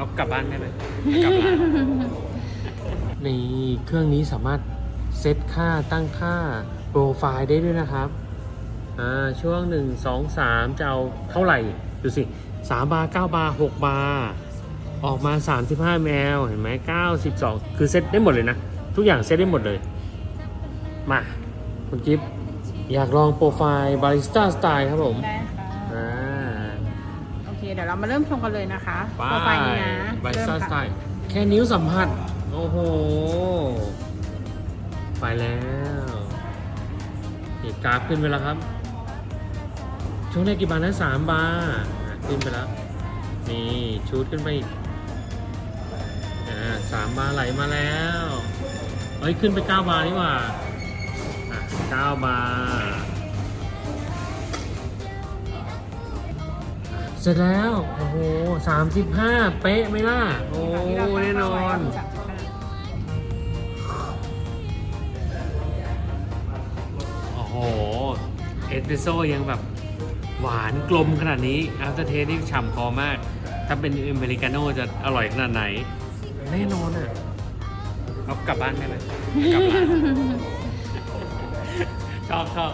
เอากลับบ้านได้ไหมกลับบ้านนี่เครื่องนี้สามารถเซตค่าตั้งค่าโปรไฟล์ได้ด้วยนะครับ อ่า ช่วง 1 2 3 จะเอาเท่าไหร่ ดูสิ 3 บาร์ 9 บาร์ 6 บาร์ ออกมา 35 แมว เห็นไหม92คือเซตได้หมดเลยนะ ทุกอย่างเซตได้หมดเลย มา คุณกิฟอยากลองโปรไฟล์บาริสต้าสไตล์ครับผม ได้ค่ะ เคเดี๋ยวเรามาเริ่มชงกันเลยนะคะไปโปรไฟล์นี้นะบาริสเริ่มต้าสไตค่ะล์แค่นิ้วสัมผัส โอ้โห ไปแล้วนี่กราฟขึ้นไปแล้วครับ ช่วงแรกกี่บาทนะสามบาทอะขึ้นไปแล้ว นี่ชูดขึ้นไปอีกอ่าสามบาทไหลมาแล้วเฮ้ย ขึ้นไปเก้าบาทนี่หว่าอะเก้าบาท เสร็จแล้ว โอ้โหสามสิบห้าเป๊ะไหมล่ะ โอ้ที่เราตั้งแน่นเป้าอไว้นก็คือ35โอ้โห เอสเปรสโซ่ยังแบบหวานกลมขนาดนี้ อัลเตอร์เทสนี่ฉ่ำคอมาก ถ้าเป็นอเมริกาโน่จะอร่อยขนาดไหน แน่นอนอะ เอากลับบ้านได้ไหมกลับบ้าน ชอบชอบ